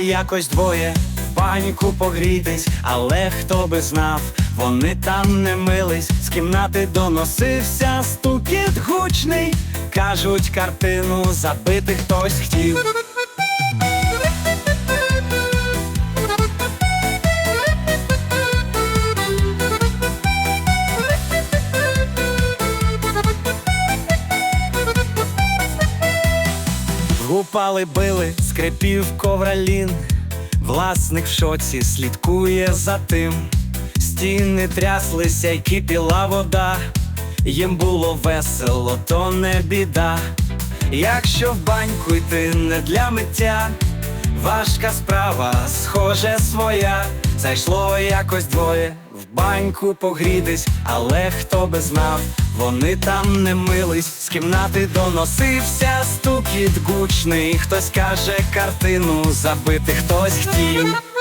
якось двоє в баньку погрітись, але хто би знав, вони там не мились, з кімнати доносився стукіт гучний. Кажуть, картину забити хтось хотів. Гупали били, скрипів ковралін, власник в шоці слідкує за тим. Стіни тряслися й кипіла вода, їм було весело, то не біда. Якщо в баньку йти не для миття, важка справа, схоже своя. Зайшло якось двоє в баньку погрітись, але хто би знав, вони там не мились, з кімнати доносився стукіт гучний. Хтось каже, картину забити хтось хотів.